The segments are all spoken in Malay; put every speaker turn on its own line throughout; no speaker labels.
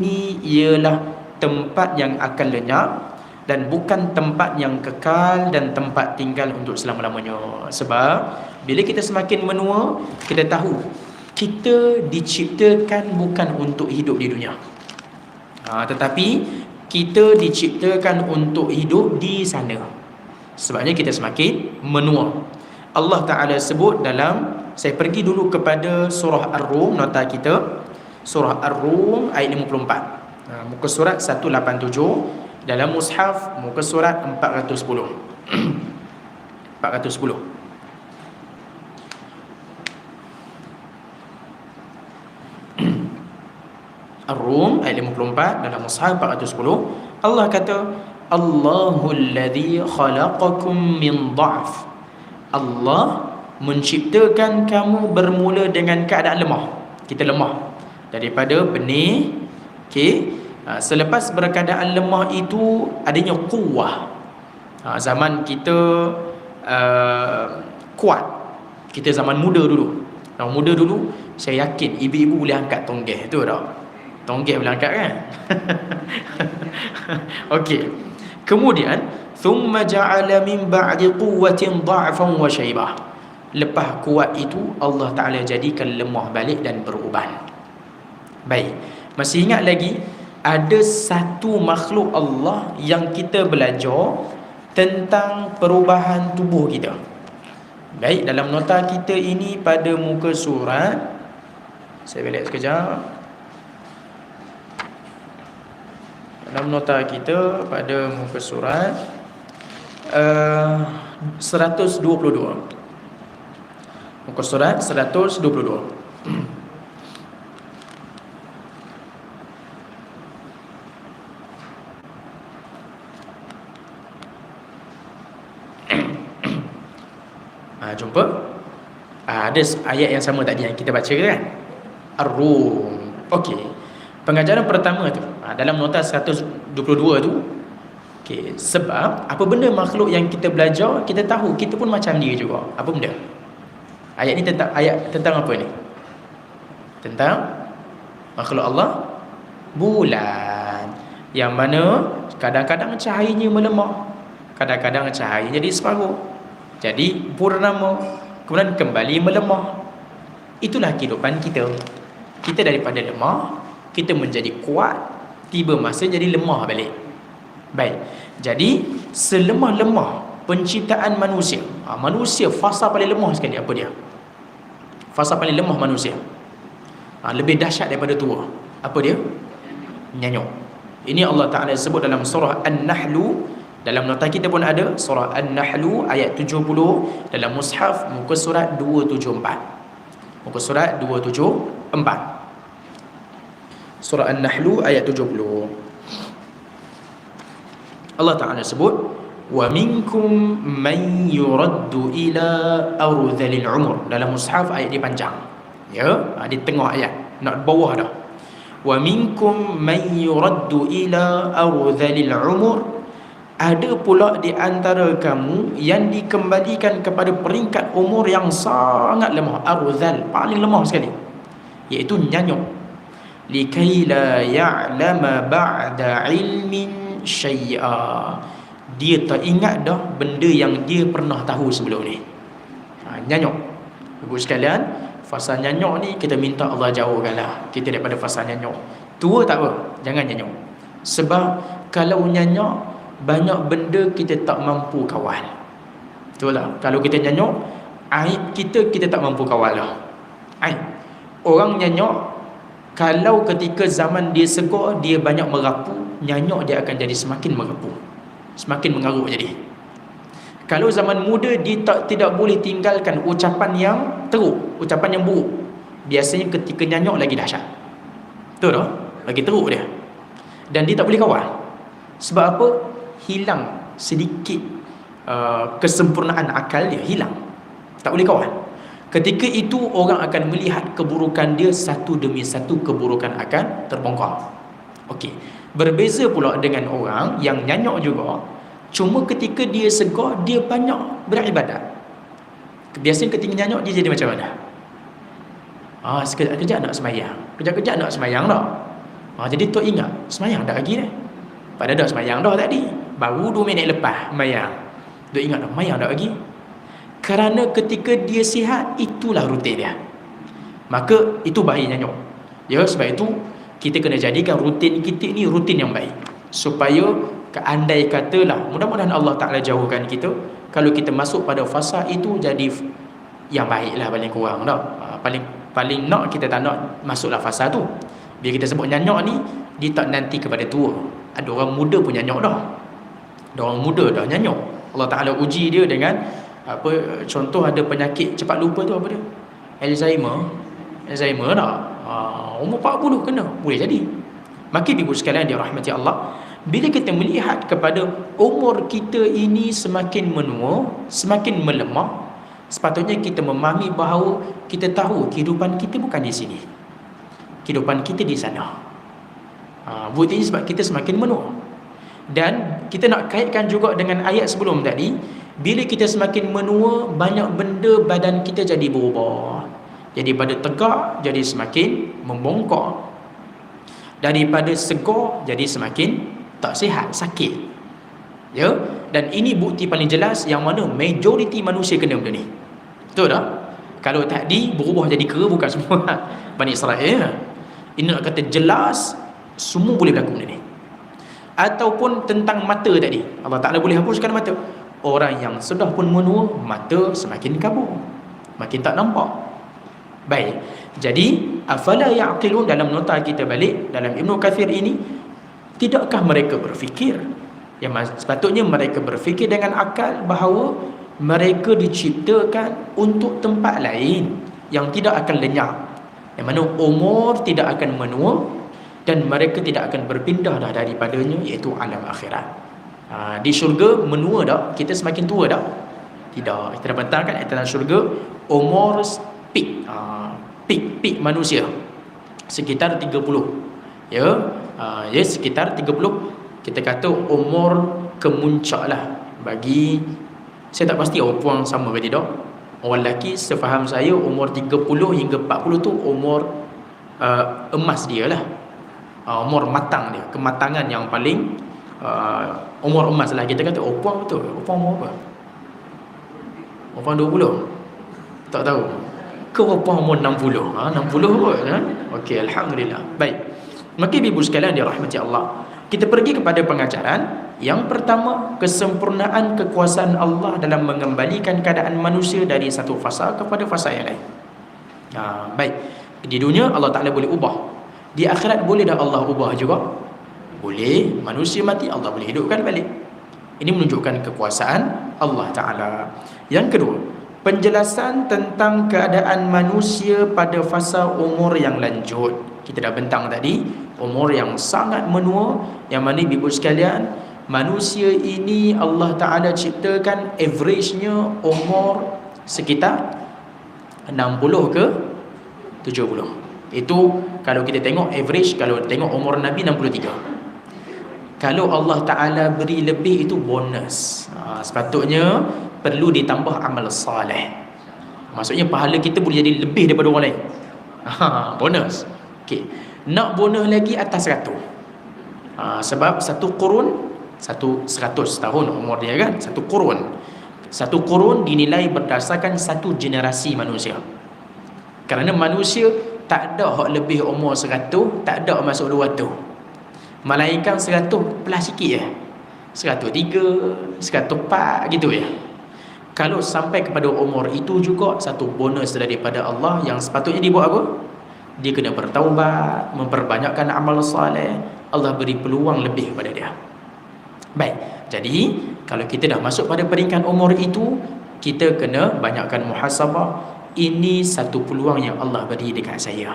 ini ialah tempat yang akan lenyap dan bukan tempat yang kekal dan tempat tinggal untuk selama-lamanya. Sebab bila kita semakin menua, kita tahu kita diciptakan bukan untuk hidup di dunia. Ha, tetapi kita diciptakan untuk hidup di sana. Sebabnya kita semakin menua. Allah Taala sebut dalam saya pergi dulu kepada surah Ar-Rum nota kita surah Ar-Rum ayat 54 ha, muka surat 187 dalam mushaf muka surat 410 410 Ar-Rum ayat 54 dalam mushaf 410 Allah kata Allahul ladzi khalaqakum min dha'f. Allah menciptakan kamu bermula dengan keadaan lemah. Kita lemah daripada benih okey ha, selepas berkeadaan lemah itu adanya kuah ha, zaman kita uh, kuat. Kita zaman muda dulu. Zaman muda dulu saya yakin ibu-ibu boleh angkat tonggeh tu tak? Tonggeh boleh angkat kan? Okey. Kemudian thumma ja'ala min ba'di quwwatin dha'fan wa shaybah. Lepas kuat itu Allah Taala jadikan lemah balik dan beruban Baik. Masih ingat lagi ada satu makhluk Allah yang kita belajar tentang perubahan tubuh kita. Baik, dalam nota kita ini pada muka surat saya balik sekejap. Dalam nota kita pada muka surat uh, 122. Muka surat 122. jumpa. Ha, ada ayat yang sama tadi yang kita baca kan? Ar-rum. Okey. Pengajaran pertama tu ha, dalam nota 122 tu okey sebab apa benda makhluk yang kita belajar kita tahu kita pun macam dia juga. Apa benda? Ayat ni tentang ayat tentang apa ni? Tentang makhluk Allah? Bulan. Yang mana kadang-kadang cahayanya melemah kadang-kadang cahayanya jadi separuh jadi purnama kemudian kembali melemah. Itulah kehidupan kita. Kita daripada lemah kita menjadi kuat, tiba masa jadi lemah balik. Baik. Jadi selemah-lemah penciptaan manusia. Ha, manusia fasa paling lemah sekali apa dia? Fasa paling lemah manusia. Ha, lebih dahsyat daripada tua. Apa dia? Nyanyuk. Ini Allah Taala sebut dalam surah An-Nahlu dalam nota kita pun ada surah An-Nahlu ayat 70 dalam mushaf muka surat 274. Muka surat 274. Surah An-Nahlu ayat 70. Allah Taala sebut wa minkum man yuraddu ila ardzalil umur dalam mushaf ayat di panjang. Ya, ha, di tengah ayat, nak bawah dah. Wa minkum man yuraddu ila ardzalil umur ada pula di antara kamu yang dikembalikan kepada peringkat umur yang sangat lemah arzal paling lemah sekali iaitu nyanyuk. Likai la ya'lama ba'da ilmin syai'a. Dia tak ingat dah benda yang dia pernah tahu sebelum ni. Ha, nyanyuk. Ibu sekalian fasa nyanyuk ni kita minta Allah jauhkanlah kita daripada fasa nyanyuk. Tua tak apa jangan nyanyuk. Sebab kalau nyanyuk banyak benda kita tak mampu kawal. Betul lah kalau kita nyanyuk aib kita kita tak mampu kawal lah. Aib. Orang nyanyuk kalau ketika zaman dia segar dia banyak merapu nyanyuk dia akan jadi semakin merapu. Semakin mengaruk jadi. Kalau zaman muda dia tak tidak boleh tinggalkan ucapan yang teruk ucapan yang buruk. Biasanya ketika nyanyuk lagi dahsyat. Betul tak? Lagi teruk dia. Dan dia tak boleh kawal. Sebab apa hilang sedikit uh, kesempurnaan akal dia hilang. Tak boleh kawan. Ketika itu orang akan melihat keburukan dia satu demi satu keburukan akan terbongkar. Okey. Berbeza pula dengan orang yang nyanyok juga cuma ketika dia segar dia banyak beribadat. Biasanya ketika nyanyok dia jadi macam mana? Ah sekejap-kejap nak semayang. Kejap-kejap nak semayang tak ha, Jadi tu ingat Semayang dah lagi dah Pada dah semayang dah tadi Baru 2 minit lepas Mayang. Tu ingat dah Mayang dah lagi Kerana ketika dia sihat Itulah rutin dia. Maka itu bahaya nyanyuk. Ya sebab itu Kita kena jadikan rutin kita ni rutin yang baik. Supaya Keandai katalah Mudah-mudahan Allah Ta'ala jauhkan kita Kalau kita masuk pada fasa itu Jadi Yang baiklah paling kurang tak? Ha, paling paling nak kita tak nak Masuklah fasa tu. Bila kita sebut nyanyuk ni Dia tak nanti kepada tua. Ada orang muda pun nyanyuk dah Ada orang muda dah nyanyuk Allah Ta'ala uji dia dengan apa Contoh ada penyakit cepat lupa tu apa dia Alzheimer Alzheimer tak ha, Umur 40 kena Boleh jadi Maka ibu sekalian dia rahmati Allah bila kita melihat kepada umur kita ini semakin menua, semakin melemah, sepatutnya kita memahami bahawa kita tahu kehidupan kita bukan di sini. Kehidupan kita di sana. Ha, buktinya sebab kita semakin menua. Dan kita nak kaitkan juga dengan ayat sebelum tadi, bila kita semakin menua, banyak benda badan kita jadi berubah. Jadi pada tegak, jadi semakin membongkok. Daripada segar, jadi semakin tak sihat, sakit. Ya? Dan ini bukti paling jelas yang mana majoriti manusia kena benda ni. Betul tak? Kalau tadi berubah jadi kera bukan semua Bani Israel. Ini nak kata jelas semua boleh berlaku benda ni. Ataupun tentang mata tadi. Allah Taala boleh hapuskan mata. Orang yang sudah pun menua, mata semakin kabur. Makin tak nampak. Baik. Jadi, afala ya'qilun dalam nota kita balik dalam Ibnu Kathir ini Tidakkah mereka berfikir yang sepatutnya mereka berfikir dengan akal bahawa mereka diciptakan untuk tempat lain yang tidak akan lenyap yang mana umur tidak akan menua dan mereka tidak akan berpindah dah daripadanya iaitu alam akhirat. Ha, di syurga menua dah. Kita semakin tua dah. Tidak. Kita dah bentangkan dalam syurga umur peak. Ha, peak peak manusia. Sekitar 30 ya uh, ya sekitar 30 kita kata umur kemuncak lah. Bagi saya tak pasti orang puan sama ke tidak orang lelaki sefaham saya umur 30 hingga 40 tu umur uh, emas dia lah uh, umur matang dia. Kematangan yang paling uh, umur emas lah. Kita kata puan betul. Puan umur apa? Puan 20 tak tahu. Ke puan umur 60 ha, 60 kot ha? ok Alhamdulillah. Baik. Maka ibu sekalian dirahmati Allah Kita pergi kepada pengajaran. Yang pertama Kesempurnaan kekuasaan Allah Dalam mengembalikan keadaan manusia Dari satu fasa kepada fasa yang lain. Ha, Baik. Di dunia Allah Ta'ala boleh ubah Di akhirat boleh dah Allah ubah juga? Boleh. Manusia mati Allah boleh hidupkan balik. Ini menunjukkan kekuasaan Allah Ta'ala. Yang kedua Penjelasan tentang keadaan manusia pada fasa umur yang lanjut. Kita dah bentang tadi umur yang sangat menua. Yang mana ibu sekalian manusia ini Allah Taala ciptakan average-nya umur sekitar 60 ke 70 itu kalau kita tengok average kalau tengok umur Nabi 63 kalau Allah Taala beri lebih itu bonus. Ha, sepatutnya perlu ditambah amal saleh. Maksudnya pahala kita boleh jadi lebih daripada orang lain. Ha, bonus. Okey. Nak bonus lagi atas seratus. Ha, sebab satu kurun satu seratus tahun umur dia kan satu kurun satu kurun dinilai berdasarkan satu generasi manusia. Kerana manusia tak ada hak lebih umur seratus tak ada masuk dua tu melainkan seratus plus sikit je seratus tiga seratus empat gitu ya kalau sampai kepada umur itu juga satu bonus daripada Allah yang sepatutnya dibuat apa? dia kena bertaubat, memperbanyakkan amal soleh, Allah beri peluang lebih kepada dia. Baik. Jadi, kalau kita dah masuk pada peringkat umur itu, kita kena banyakkan muhasabah. Ini satu peluang yang Allah beri dekat saya.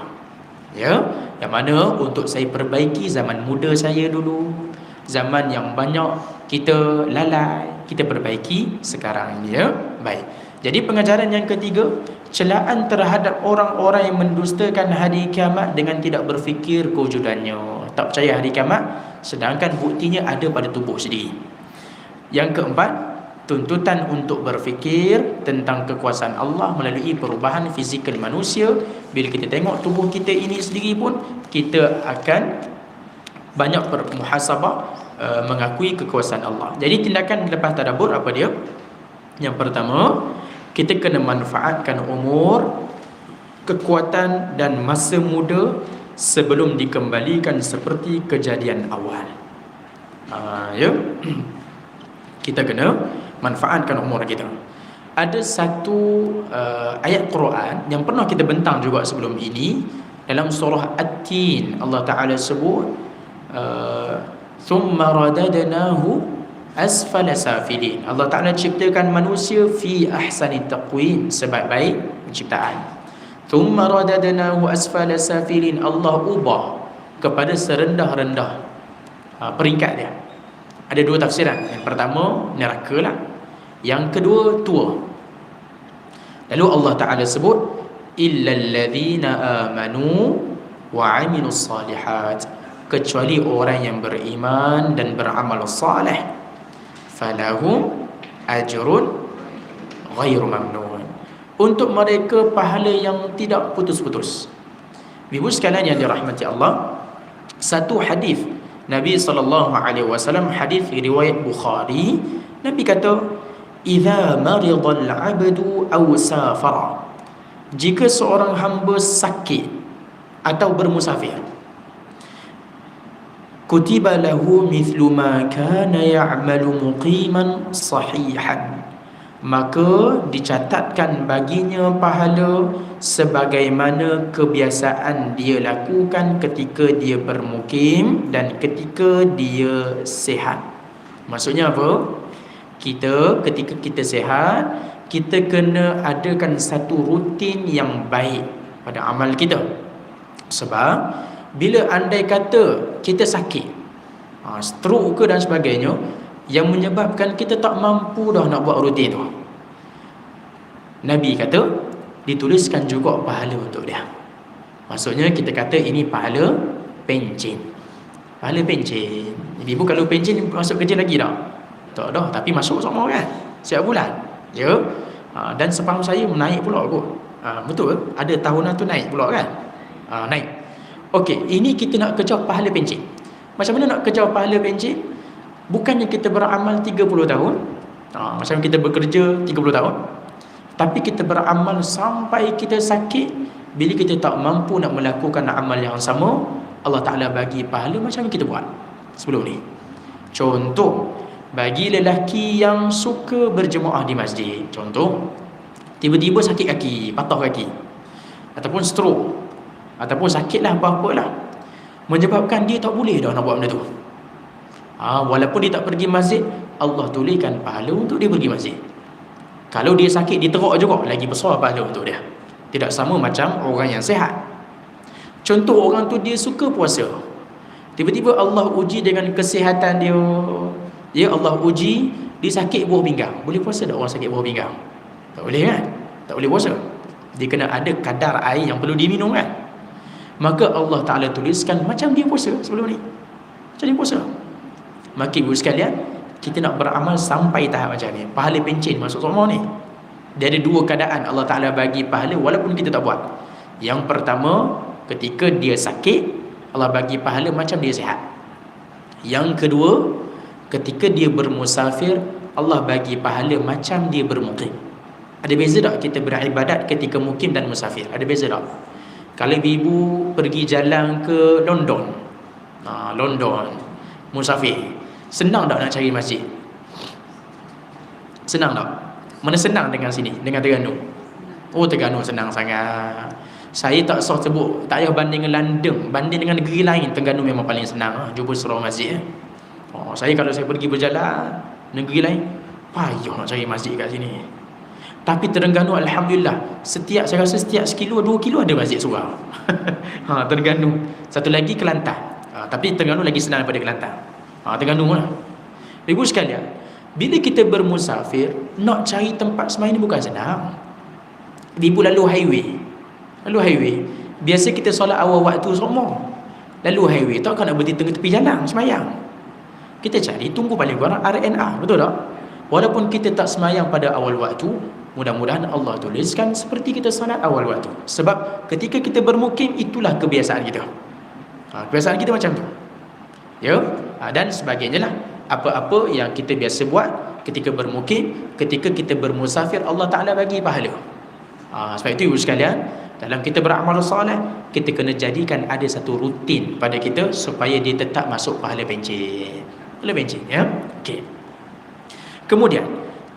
Ya, yang mana untuk saya perbaiki zaman muda saya dulu, zaman yang banyak kita lalai, kita perbaiki sekarang ini ya. Baik. Jadi pengajaran yang ketiga, celaan terhadap orang-orang yang mendustakan hari kiamat dengan tidak berfikir kewujudannya tak percaya hari kiamat sedangkan buktinya ada pada tubuh sendiri yang keempat tuntutan untuk berfikir tentang kekuasaan Allah melalui perubahan fizikal manusia bila kita tengok tubuh kita ini sendiri pun kita akan banyak bermuhasabah uh, mengakui kekuasaan Allah. Jadi tindakan lepas tadabbur apa dia? Yang pertama, kita kena manfaatkan umur, kekuatan dan masa muda sebelum dikembalikan seperti kejadian awal. Uh, ya. kita kena manfaatkan umur kita. Ada satu uh, ayat Quran yang pernah kita bentang juga sebelum ini dalam surah At-Tin. Allah Taala sebut uh, thumma radadnahu asfala safilin. Allah Taala ciptakan manusia fi ahsani taqwim sebaik-baik penciptaan. Thumma radadnahu asfala safilin. Allah ubah kepada serendah-rendah uh, peringkat dia ada dua tafsiran yang pertama neraka lah. Yang kedua tua. Lalu Allah Taala sebut illal ladzina amanu wa amilus salihat kecuali orang yang beriman dan beramal saleh. Falahum ajrun ghairu mamnun. Untuk mereka pahala yang tidak putus-putus. Ibu sekalian yang dirahmati Allah satu hadis Nabi sallallahu alaihi wasallam hadis riwayat Bukhari. Nabi kata idza maridal 'abdu aw safara. Jika seorang hamba sakit atau bermusafir kutiba lahu mithlu ma kana ya'malu muqiman sahihan maka dicatatkan baginya pahala sebagaimana kebiasaan dia lakukan ketika dia bermukim dan ketika dia sehat. Maksudnya apa? Kita ketika kita sehat, kita kena adakan satu rutin yang baik pada amal kita. Sebab bila andai kata kita sakit, ha, stroke ke dan sebagainya, yang menyebabkan kita tak mampu dah nak buat rutin tu. Nabi kata dituliskan juga pahala untuk dia. Maksudnya kita kata ini pahala pencen. Pahala pencen. Jadi ibu kalau pencen masuk kerja lagi dah. Tak dah tapi masuk sama kan. Setiap bulan. Ya. Ha, dan sepaham saya menaik pula kot. Ha, betul ada tahunan tu naik pula kan. Ha, naik. Okey, ini kita nak kejar pahala pencen. Macam mana nak kejar pahala pencen? Bukannya kita beramal 30 tahun. Ha, macam kita bekerja 30 tahun. Tapi kita beramal sampai kita sakit Bila kita tak mampu nak melakukan amal yang sama Allah Ta'ala bagi pahala macam kita buat Sebelum ni Contoh Bagi lelaki yang suka berjemaah di masjid Contoh Tiba-tiba sakit kaki, patah kaki Ataupun stroke Ataupun sakitlah apa-apa lah Menyebabkan dia tak boleh dah nak buat benda tu ha, Walaupun dia tak pergi masjid Allah tuliskan pahala untuk dia pergi masjid. Kalau dia sakit, dia teruk juga Lagi besar pahala untuk dia. Tidak sama macam orang yang sehat. Contoh orang tu dia suka puasa. Tiba-tiba Allah uji dengan kesihatan dia. Ya Allah uji Dia sakit buah pinggang. Boleh puasa tak orang sakit buah pinggang? Tak boleh kan? Tak boleh puasa. Dia kena ada kadar air yang perlu diminum kan? Maka Allah Ta'ala tuliskan Macam dia puasa sebelum ni. Macam dia puasa Maka ibu sekalian kita nak beramal sampai tahap macam ni. Pahala pencen masuk semua ni. Dia ada dua keadaan Allah Ta'ala bagi pahala walaupun kita tak buat. Yang pertama ketika dia sakit Allah bagi pahala macam dia sihat. Yang kedua ketika dia bermusafir Allah bagi pahala macam dia bermukim. Ada beza tak kita beribadat ketika mukim dan musafir? Ada beza tak? Kalau ibu pergi jalan ke London. Ha, London. Musafir Senang tak nak cari masjid? Senang tak? Mana senang dengan sini? Dengan Terengganu? Oh Terengganu senang sangat Saya tak sah sebut Tak payah banding dengan London Banding dengan negeri lain Terengganu memang paling senang ah, Jumpa surau masjid eh. oh, Saya kalau saya pergi berjalan Negeri lain Payah nak cari masjid kat sini Tapi Terengganu Alhamdulillah Setiap Saya rasa setiap sekilo Dua kilo ada masjid surau ha, Terengganu Satu lagi Kelantan ha, Tapi Terengganu lagi senang daripada Kelantan Ha, Terengganu lah. Ibu sekalian, bila kita bermusafir, nak cari tempat semayang ni bukan senang. Ibu lalu highway. Lalu highway. Biasa kita solat awal waktu semua. Lalu highway, tak kan nak berhenti tengah tepi jalan semayang. Kita cari, tunggu paling kurang RNA. Betul tak? Walaupun kita tak semayang pada awal waktu, mudah-mudahan Allah tuliskan seperti kita solat awal waktu. Sebab ketika kita bermukim, itulah kebiasaan kita. Ha, kebiasaan kita macam tu. ya ha, dan sebagainya lah. Apa-apa yang kita biasa buat ketika bermukim ketika kita bermusafir Allah Taala bagi pahala. Ha, sebab itu ibu sekalian dalam kita beramal soleh kita kena jadikan ada satu rutin pada kita supaya dia tetap masuk pahala pencet pahala pencet ya? Okey kemudian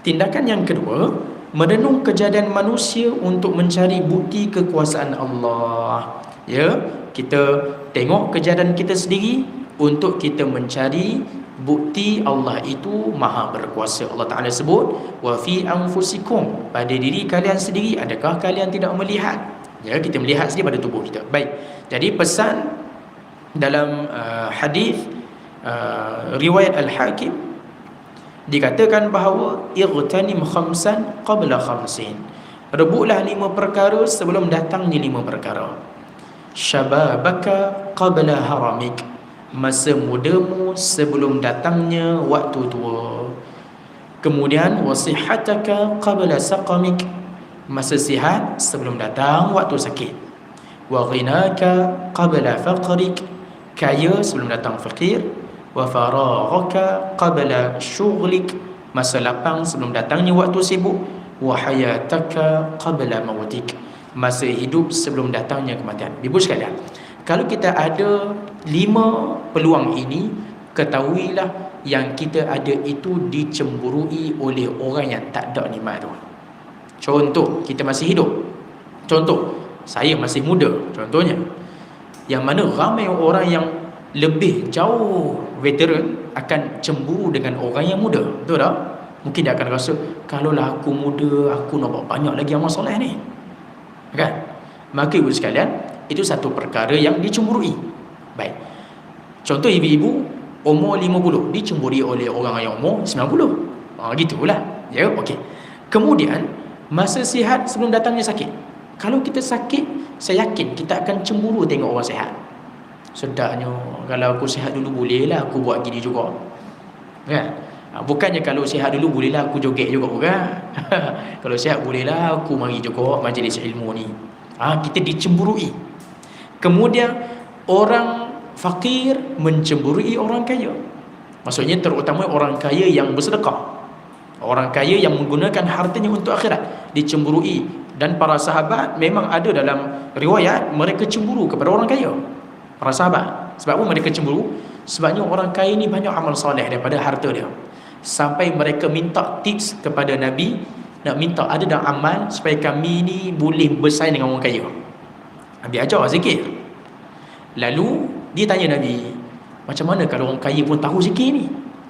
tindakan yang kedua merenung kejadian manusia untuk mencari bukti kekuasaan Allah. Ya kita tengok kejadian kita sendiri untuk kita mencari bukti Allah itu maha berkuasa. Allah Ta'ala sebut wa fi anfusikum. Pada diri kalian sendiri adakah kalian tidak melihat? Ya kita melihat sendiri pada tubuh kita. Baik. Jadi pesan dalam uh, hadis uh, riwayat al-hakim dikatakan bahawa igtanim khamsan qabla khamsin. Rebutlah lima perkara sebelum datangnya lima perkara. Syababaka qabla haramik masa mudamu sebelum datangnya waktu tua. Kemudian wasihataka qabla saqamik. Masa sihat sebelum datang waktu sakit. Wa ghinaka qabla faqrik. Kaya sebelum datang fakir. Wa faraghaka qabla syughlik. Masa lapang sebelum datangnya waktu sibuk. Wa hayataka qabla mautik. Masa hidup sebelum datangnya kematian. Ibu sekalian kalau kita ada lima peluang ini ketahuilah yang kita ada itu dicemburui oleh orang yang tak ada nikmat tu contoh kita masih hidup. Contoh saya masih muda contohnya. Yang mana ramai orang yang lebih jauh veteran akan cemburu dengan orang yang muda. Betul tak? Mungkin dia akan rasa kalaulah aku muda aku nak buat banyak lagi amal soleh ni. Kan? Maka ibu sekalian itu satu perkara yang dicemburui. Baik. Contoh ibu-ibu umur 50 dicemburi oleh orang yang umur 90 ha, gitulah. Ya okey. Kemudian masa sihat sebelum datangnya sakit. Kalau kita sakit saya yakin kita akan cemburu tengok orang sihat. Sedaknya kalau aku sihat dulu bolehlah aku buat gini juga. Kan ha, bukannya kalau sihat dulu bolehlah aku joget juga bukan? Kalau sihat bolehlah aku mari juga majlis ilmu ni. Ha, kita dicemburui Kemudian orang fakir mencemburui orang kaya. Maksudnya terutama orang kaya yang bersedekah. Orang kaya yang menggunakan hartanya untuk akhirat dicemburui dan para sahabat memang ada dalam riwayat mereka cemburu kepada orang kaya. Para sahabat. Sebab apa mereka cemburu? Sebabnya orang kaya ni banyak amal soleh daripada harta dia. Sampai mereka minta tips kepada Nabi nak minta ada dah amal supaya kami ni boleh bersaing dengan orang kaya. Nabi ajar zikir. Lalu dia tanya Nabi Macam mana kalau orang kaya pun tahu zikir ni?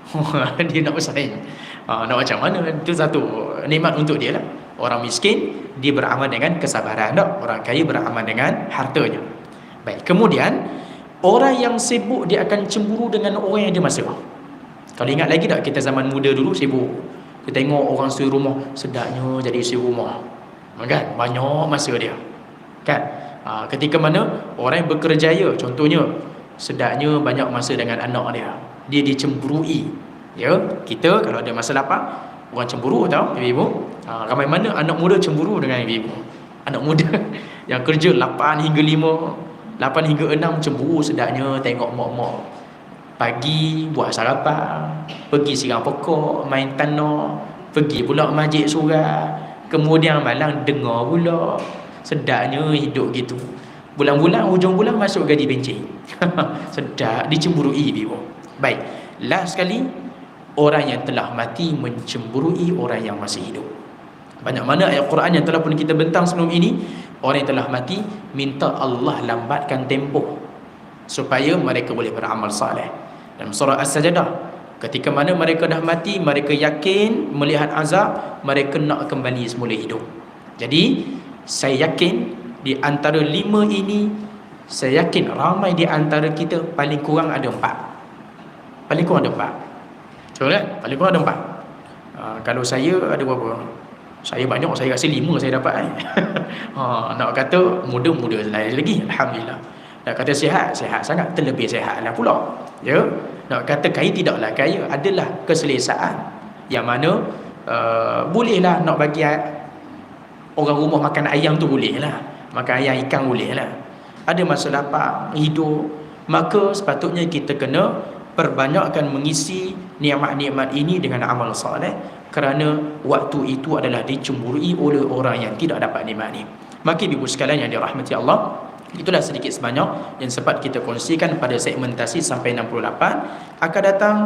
Dia nak bersaing. Ha, Nak macam mana? Itu satu nikmat untuk dia lah. Orang miskin Dia beramal dengan kesabaran tak? Orang kaya beramal dengan hartanya. Baik Kemudian Orang yang sibuk Dia akan cemburu dengan orang yang dia masuk Kalau ingat lagi tak Kita zaman muda dulu sibuk? Kita tengok orang suri rumah Sedaknya jadi suri rumah. Kan? Banyak masa dia. Kan ha, ketika mana orang yang bekerjaya contohnya sedaknya banyak masa dengan anak dia dia dicemburui. Ya kita kalau ada masa lapang orang cemburu tau ibu-ibu ha, ramai mana anak muda cemburu dengan ibu-ibu anak muda yang kerja 8 hingga 5 8 hingga 6 cemburu sedaknya tengok mak-mak pagi buat sarapan pergi siram pokok main tanah pergi pula majlis surah kemudian malam dengar pula Sedapnya hidup gitu. Bulan-bulan, hujung bulan masuk gaji bencing. Sedap, dicemburui ibu Baik, last sekali. Orang yang telah mati mencemburui orang yang masih hidup. Banyak mana ayat Quran yang telah pun kita bentang sebelum ini? Orang yang telah mati Minta Allah lambatkan tempoh Supaya mereka boleh beramal saleh. Dalam surah As-Sajadah Ketika mana mereka dah mati Mereka yakin melihat azab Mereka nak kembali semula hidup. Jadi saya yakin di antara lima ini saya yakin ramai di antara kita paling kurang ada empat. Paling kurang ada empat. Betul kan? Paling kurang ada empat. Uh, kalau saya ada berapa? Saya banyak saya rasa lima saya dapat eh. ha, nak kata muda-muda lagi Alhamdulillah. Nak kata sihat sihat sangat. Terlebih sihat lah pula. Ya? Nak kata kaya tidaklah kaya adalah keselesaan. Yang mana uh, bolehlah nak bagi orang rumah makan ayam tu boleh lah makan ayam ikan boleh lah ada masa lapar hidup maka sepatutnya kita kena perbanyakkan mengisi nikmat-nikmat ini dengan amal soleh kerana waktu itu adalah dicemburui oleh orang yang tidak dapat nikmat ini. Maka ibu sekalian yang dirahmati Allah, itulah sedikit sebanyak yang sempat kita kongsikan pada segmentasi sampai 68. Akan datang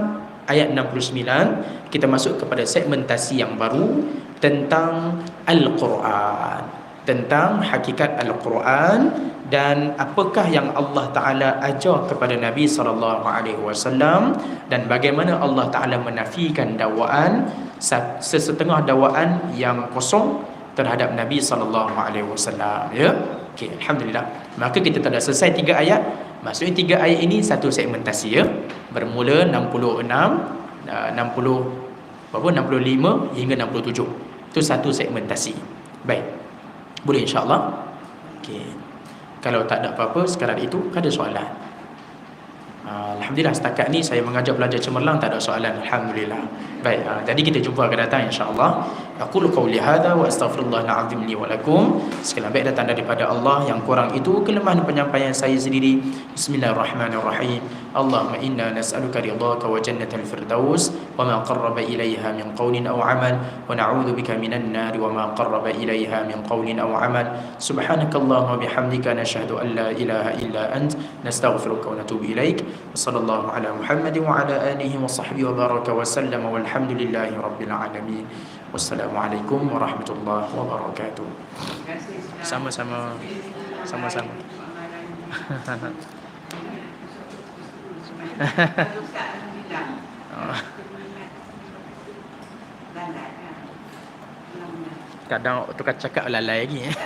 ayat 69 kita masuk kepada segmentasi yang baru tentang Al-Quran. Tentang hakikat Al-Quran dan apakah yang Allah Taala ajar kepada Nabi sallallahu alaihi wasallam dan bagaimana Allah Taala menafikan dakwaan sesetengah dakwaan yang kosong terhadap Nabi sallallahu alaihi wasallam ya? Okey alhamdulillah. Maka kita telah selesai tiga ayat. Maksudnya tiga ayat ini satu segmentasi ya bermula 66 60 berapa? 65 hingga 67 itu satu segmentasi. Baik. Boleh insya-Allah? Okey. Kalau tak ada apa-apa sekadar itu ada soalan. Ah, Alhamdulillah setakat ni saya mengajar belajar cemerlang tak ada soalan. Alhamdulillah. Baik, uh, jadi kita jumpa akan datang insyaAllah Aqulu qawli hadha wa astaghfirullah al-azim li wa lakum. Sekian baik datang daripada Allah yang kurang itu kelemahan penyampaian saya sendiri. Bismillahirrahmanirrahim. Allahumma inna nas'aluka ridhaka wa jannatal firdaus wa ma qarraba ilaiha min qawlin aw amal wa na'udzu bika minan nar wa ma qarraba ilaiha min qawlin aw amal. Subhanakallahumma bihamdika nashhadu an la ilaha illa ant nastaghfiruka wa natubu ilaik. Sallallahu ala Muhammad wa ala alihi wa sahbihi wa baraka wa sallam walhamdulillahirabbil alamin. Wassalamualaikum warahmatullahi wabarakatuh. Sama-sama. Sama-sama. Kadang tukar cakap lalai lagi. Eh.